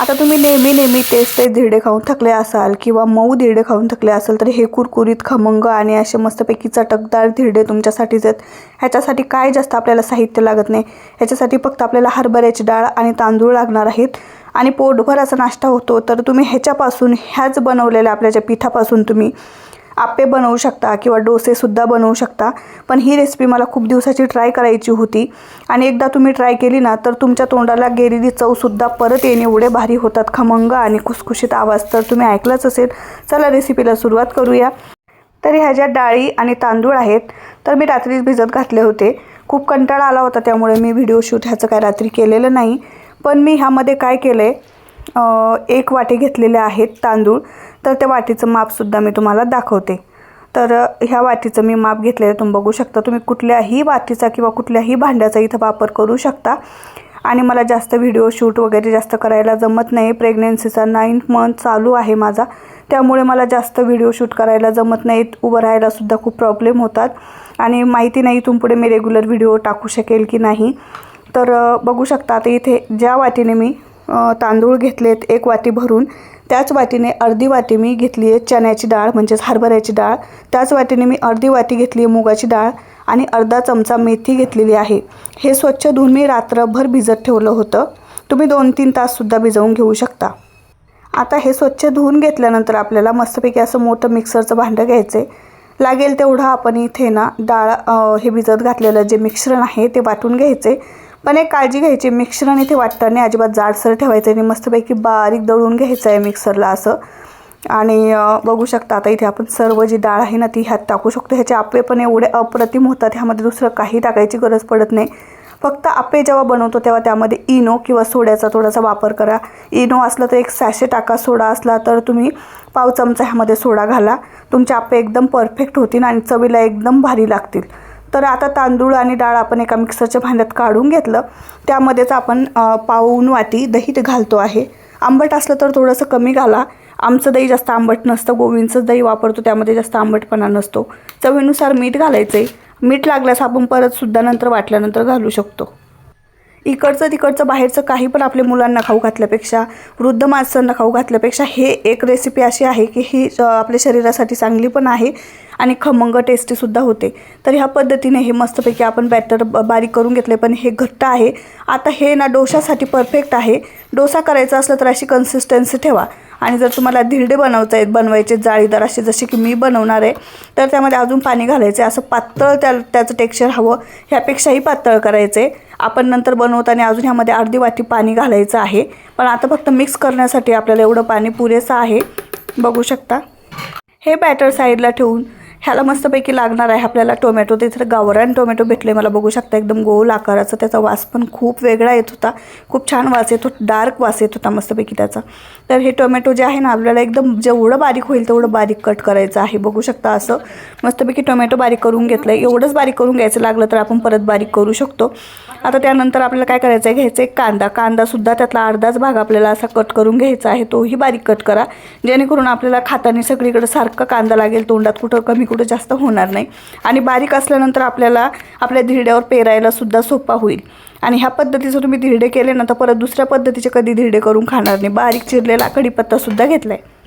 आता तुम्ही नेहमी नेहमी तेच ते धिरडे खाऊन थकले असाल किंवा मऊ धिरडे खाऊन थकले असाल तर हे कुरकुरीत खमंग आणि असे मस्तपैकी चटकदार धिरडे तुमच्यासाठीच आहेत. ह्याच्यासाठी काय जास्त आपल्याला साहित्य लागत नाही? ह्याच्यासाठी फक्त आपल्याला हरभऱ्याची डाळ आणि तांदूळ लागणार आहेत. आणि पोटभर असा नाश्ता होतो तर तुम्ही ह्याच्यापासून ह्याच बनवलेल्या आपल्या ज्या पिठापासून तुम्ही आप्पे बनवू शकता किंवा डोसेसुद्धा बनवू शकता. पण ही रेसिपी मला खूप दिवसाची ट्राय करायची होती. आणि एकदा तुम्ही ट्राय केली ना तर तुमच्या तोंडाला गेलेली चवसुद्धा परत येणे एवढे भारी होतात. खमंग आणि खुसखुशीत आवाज तर तुम्ही ऐकलाच असेल. चला रेसिपीला सुरुवात करूया. तर ह्या ज्या डाळी आणि तांदूळ आहेत तर मी रात्रीच भिजत घातले होते. खूप कंटाळा आला होता त्यामुळे मी व्हिडिओ शूट ह्याचं काय रात्री केलेलं नाही. पण मी ह्यामध्ये काय केलं आहे एक वाटी घेतलेले आहेत तांदूळ. तर त्या वाटीचं मापसुद्धा मी तुम्हाला दाखवते. तर ह्या वाटीचं मी माप घेतलेलं तुम्ही बघू शकता. तुम्ही कुठल्याही वाटीचा किंवा कुठल्याही भांड्याचा इथं वापर करू शकता. आणि मला जास्त व्हिडिओ शूट वगैरे जास्त करायला जमत नाही. प्रेग्नेन्सीचा नाईन्थ मंथ चालू आहे माझा. त्यामुळे मला जास्त व्हिडिओ शूट करायला जमत नाहीत उभं राहायलासुद्धा खूप प्रॉब्लेम होतात. आणि माहिती नाही इथून पुढे मी रेग्युलर व्हिडिओ टाकू शकेल की नाही. तर बघू शकता आता इथे ज्या वाटीने मी तांदूळ घेतलेत एक वाटी भरून. त्याच वाटीने अर्धी वाटी मी घेतली आहे चण्याची डाळ म्हणजेच हरभऱ्याची डाळ. त्याच वाटीने मी अर्धी वाटी घेतली आहे मुगाची डाळ आणि अर्धा चमचा मेथी घेतलेली आहे. हे स्वच्छ धुवून मी रात्रभर भिजत ठेवलं होतं. तुम्ही दोन तीन ताससुद्धा भिजवून घेऊ शकता. आता हे स्वच्छ धुवून घेतल्यानंतर आपल्याला मस्तपैकी असं मोठं मिक्सरचं भांडं घ्यायचं आहे लागेल तेवढं आपण इथे ना डाळ हे भिजत घातलेलं जे मिश्रण आहे ते वाटून घ्यायचे पण एक काळजी घ्यायची. मिश्रण इथे वाटताना अजिबात जाडसर ठेवायचं आणि मस्तपैकी बारीक दळून घ्यायचं आहे मिक्सरला असं. आणि बघू शकता आता इथे आपण सर्व जी डाळ आहे ना ती ह्यात टाकू शकतो. ह्याचे आप्पे पण एवढे अप्रतिम होतात. ह्यामध्ये दुसरं काही टाकायची गरज पडत नाही. फक्त आप्पे जेव्हा बनवतो तेव्हा त्यामध्ये इनो किंवा सोड्याचा थोडासा वापर करा. इनो असला तर एक सॅशे टाका सोडा असला तर तुम्ही पाव चमचा ह्यामध्ये सोडा घाला. तुमचे आप्पे एकदम परफेक्ट होतील आणि चवीला एकदम भारी लागतील. तर आता तांदूळ आणि डाळ आपण एका मिक्सरच्या भांड्यात काढून घेतलं. त्यामध्येच आपण पाऊन पाऊण वाटी दही घालतो आहे. आंबट असलं तर थोडंसं कमी घाला. आमचं दही जास्त आंबट नसतं. गोविंदचं दही वापरतो त्यामध्ये जास्त आंबटपणा नसतो. चवीनुसार मीठ घालायचं आहे मीठ लागल्यास आपण परत सुद्धा नंतर वाटल्यानंतर घालू शकतो. इकडचं तिकडचं बाहेरचं काही पण आपल्या मुलांना खाऊ घातल्यापेक्षा वृद्ध माणसांना खाऊ घातल्यापेक्षा हे एक रेसिपी अशी आहे की ही आपल्या शरीरासाठी चांगली पण आहे आणि खमंग टेस्टीसुद्धा होते. तर ह्या पद्धतीने हे मस्तपैकी आपण बॅटर ब- बारीक करून घेतले पण हे घट्ट आहे. आता हे ना डोशासाठी परफेक्ट आहे. डोसा करायचा असला तर अशी कन्सिस्टन्सी ठेवा. आणि जर तुम्हाला धिरडे बनवता आहेत बनवायचे जाळीदार असे जसे की मी बनवणार आहे तर त्यामध्ये अजून पाणी घालायचं आहे असं पातळ त्या त्याचं टेक्स्चर हवं. ह्यापेक्षाही पातळ करायचं आहे आपण नंतर बनवताना अजून ह्यामध्ये अर्धी वाटी पाणी घालायचं आहे. पण आता फक्त मिक्स करण्यासाठी आपल्याला एवढं पाणी पुरेसं आहे. बघू शकता. हे बॅटर साईडला ठेवून ह्याला मस्तपैकी लागणार आहे आपल्याला टोमॅटो. ते तर गावरान टोमॅटो भेटले मला बघू शकता. एकदम गोल आकाराचा त्याचा वास पण खूप वेगळा येत होता. खूप छान वास येत होता डार्क वास येत होता मस्तपैकी त्याचा. तर हे टोमॅटो जे आहे ना आपल्याला एकदम जेवढं बारीक होईल तेवढं बारीक कट करायचं आहे. बघू शकता असं. मस्तपैकी टोमॅटो बारीक करून घेतलं आहे एवढंच बारीक करून घ्यायचं लागलं तर आपण परत बारीक करू शकतो. आता त्यानंतर आपल्याला काय करायचं आहे घ्यायचं एक कांदा. कांदासुद्धा त्यातला अर्धाच भाग आपल्याला असा कट करून घ्यायचा आहे. तोही बारीक कट करा. जेणेकरून आपल्याला खाताने सगळीकडे सारखं कांदा लागेल तोंडात कुठं कमी कुठं जास्त होणार नाही. आणि बारीक असल्यानंतर आपल्याला आपल्या धिरड्यावर पेरायला सुद्धा सोपा होईल. आणि ह्या पद्धतीचं तुम्ही धिरडे केले ना तर परत दुसऱ्या पद्धतीचे कधी धिरडे करून खाणार नाही. बारीक चिरलेला कढीपत्तासुद्धा घेतला आहे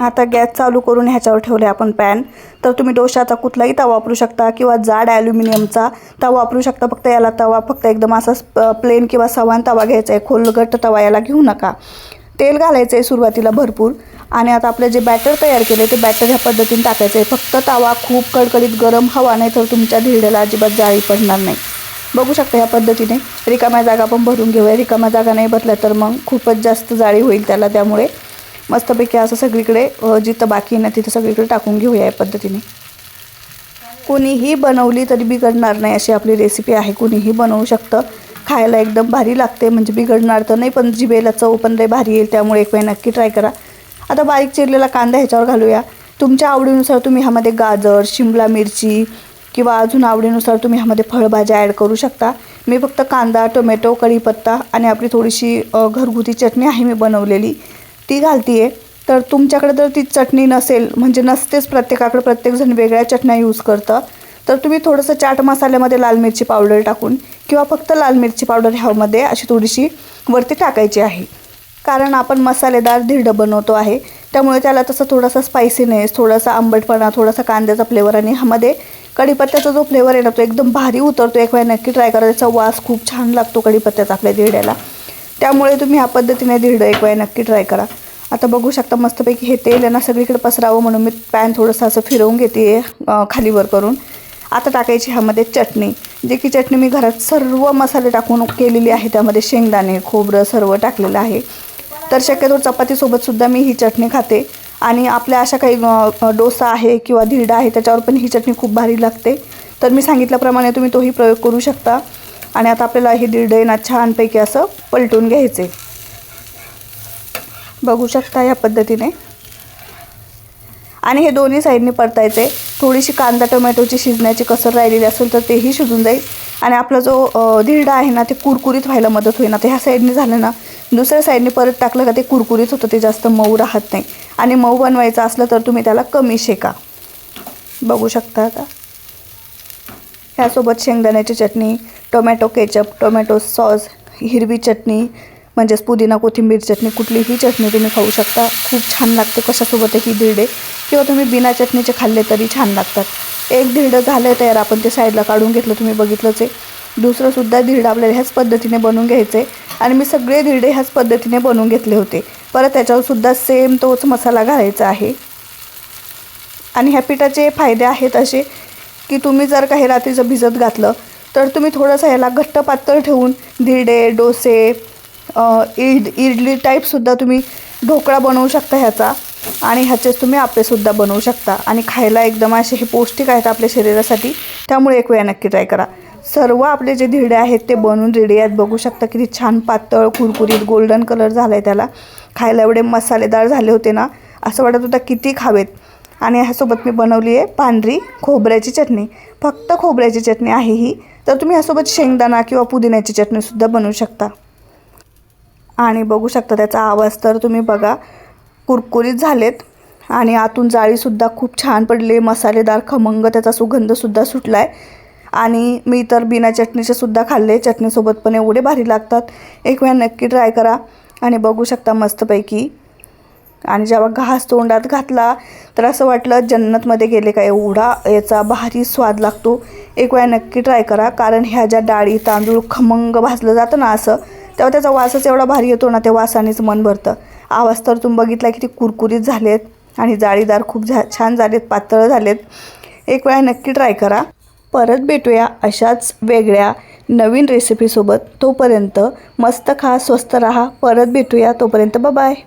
आता गॅस चालू करून ह्याच्यावर ठेवले आपण पॅन. तर तुम्ही डोशाचा कुठलाही तवा वापरू शकता किंवा जाड ॲल्युमिनियमचा तवा वापरू शकता. फक्त याला तवा फक्त एकदम असा प्लेन किंवा सवान तवा घ्यायचा आहे. खोलगट तवा याला घेऊ नका. तेल घालायचं आहे सुरुवातीला भरपूर. आणि आता आपलं जे बॅटर तयार केले ते बॅटर ह्या पद्धतीने टाकायचं आहे फक्त तवा खूप कडकडीत गरम हवा नाही तर तुमच्या धिरड्याला अजिबात जाळी पडणार नाही. बघू शकता ह्या पद्धतीने. रिकाम्या जागा पण भरून घेऊया. रिकाम्या जागा नाही भरल्या तर मग खूपच जास्त जाळी होईल त्याला. त्यामुळे मस्तपैकी असं सगळीकडे जिथं बाकी आहे ना तिथं सगळीकडे टाकून घेऊया या पद्धतीने. कोणीही बनवली तरी बिघडणार नाही अशी आपली रेसिपी आहे. कोणीही बनवू शकतं. खायला एकदम भारी लागते. म्हणजे बिघडणार तर नाही पण जिभेला चव पण लय भारी येईल. त्यामुळे एक वेळ नक्की ट्राय करा. आता बारीक चिरलेला कांदा ह्याच्यावर घालूया. तुमच्या आवडीनुसार तुम्ही ह्यामध्ये गाजर शिमला मिरची किंवा अजून आवडीनुसार तुम्ही ह्यामध्ये फळभाज्या ॲड करू शकता. मी फक्त कांदा टोमॅटो कढीपत्ता आणि आपली थोडीशी घरगुती चटणी आहे मी बनवलेली. ती घालते आहे तर तुमच्याकडे जर ती चटणी नसेल म्हणजे नसतेच प्रत्येकाकडे प्रत्येकजण वेगळ्या चटण्या यूज करतं. तर तुम्ही थोडंसं चाट मसाल्यामध्ये लाल मिरची पावडर टाकून किंवा फक्त लाल मिरची पावडर ह्यामध्ये अशी थोडीशी वरती टाकायची आहे. कारण आपण मसालेदार धिरडं बनवतो आहे. त्यामुळे त्याला तसं थोडासा स्पायसीनेस थोडासा आंबटपणा थोडासा कांद्याचा फ्लेवर आणि ह्यामध्ये कढीपत्त्याचा जो फ्लेवर आहे ना तो एकदम भारी उतरतो. एक वेळा नक्की ट्राय करा. त्याचा वास खूप छान लागतो कढीपत्त्याचा आपल्या धिरड्याला. त्यामुळे तुम्ही ह्या पद्धतीने धिरडं एक वेळा नक्की ट्राय करा. आता बघू शकता मस्तपैकी हे तेल आहे ना सगळीकडे पसरावं म्हणून मी पॅन थोडंसं असं फिरवून घेते खालीवर करून. आता टाकायची ह्यामध्ये चटणी. जे की चटणी मी घरात सर्व मसाले टाकून केलेली आहे. त्यामध्ये शेंगदाणे खोबरं सर्व टाकलेलं आहे. तर शक्यतो चपातीसोबत सुद्धा मी ही चटणी खाते. आणि आपल्या अशा काही डोसा आहे किंवा धिरडा आहे त्याच्यावर पण ही चटणी खूप भारी लागते. तर मी सांगितल्याप्रमाणे तुम्ही तोही प्रयोग करू शकता. आणि आता आपल्याला हे धिरडे ना छानपैकी असं पलटून घ्यायचे. बघू शकता या पद्धतीने. आणि हे दोन्ही साईडने परतायचे. थोडीशी कांदा टोमॅटोची शिजण्याची कसर राहिलेली असेल तर तेही शिजून जाईल. आणि आपला जो धिरडा आहे ना ते कुरकुरीत व्हायला मदत होईल. ना ह्या साईडने झालं ना दुसऱ्या साईडने परत टाकलं का ते कुरकुरीत होतं ते जास्त मऊ राहत नाही. आणि मऊ बनवायचं असलं तर तुम्ही त्याला कमी शेका. बघू शकता का? ह्यासोबत शेंगदाण्याची चटणी टोमॅटो केचप टोमॅटो सॉस हिरवी चटणी म्हणजेच पुदिना कोथिंबीर चटणी कुठलीही चटणी तुम्ही खाऊ शकता. खूप छान लागते कशासोबतही धिरडे. किंवा तुम्ही बिना चटणीचे खाल्ले तरी छान लागतात. एक धिरडं झालं तयार आपण ते साईडला काढून घेतलं तुम्ही बघितलंच आहे. दुसरंसुद्धा धिरडं आपल्याला ह्याच पद्धतीने बनवून घ्यायचे आणि मी सगळे धिरडे ह्याच पद्धतीने बनवून घेतले होते. परत त्याच्यावरसुद्धा सेम तोच मसाला घालायचा आहे. आणि ह्या पिठाचे फायदे आहेत असे की तुम्ही जर काही रात्रीचं भिजत घातलं तर तुम्ही थोडंसं ह्याला घट्ट पातळ ठेवून धिरडे डोसे इड इडली टाईपसुद्धा तुम्ही ढोकळा बनवू शकता ह्याचा. आणि ह्याचेच तुम्ही आपेसुद्धा बनवू शकता. आणि खायला एकदम असे हे पौष्टिक आहेत आपल्या शरीरासाठी. त्यामुळे एक वेळा नक्की ट्राय करा. सर्व आपले जे धिरडे आहेत ते बनवून रेडी आहेत. बघू शकता किती छान पातळ कुरकुरीत गोल्डन कलर झाला आहे त्याला. खायला एवढे मसालेदार झाले होते ना असं वाटत होतं किती खावेत. आणि ह्यासोबत मी बनवली आहे पांढरी खोबऱ्याची चटणी. फक्त खोबऱ्याची चटणी आहे ही. तर तुम्ही ह्यासोबत शेंगदाणा किंवा पुदिन्याची चटणीसुद्धा बनवू शकता. आणि बघू शकता त्याचा आवाज तर तुम्ही बघा कुरकुरीत झालेत. आणि आतून जाळीसुद्धा खूप छान पडली मसालेदार खमंग त्याचा सुगंधसुद्धा सुटला आहे आणि मी तर बिना चटणीचे सुद्धा खाल्ले. चटणीसोबत पण एवढे भारी लागतात. एक वेळा नक्की ट्राय करा आणि बघू शकता मस्तपैकी. आणि जेव्हा घास तोंडात घातला तर असं वाटलं जन्नतमध्ये गेले का एवढा याचा भारी स्वाद लागतो. एक वेळा नक्की ट्राय करा. कारण ह्या ज्या डाळी तांदूळ खमंग भाजलं जातं ना असं तेव्हा त्याचा वासच एवढा भारी येतो ना त्या वासानेच मन भरतं. आवाज तर तुम्ही बघितला किती कुरकुरीत झालेत आणि जाळीदार खूप झा छान झालेत पातळ झालेत. एक वेळा नक्की ट्राय करा. परत भेटूया अशाच वेगळ्या नवीन रेसिपीसोबत तोपर्यंत मस्त खा स्वस्त रहा. परत भेटूया. तोपर्यंत बाय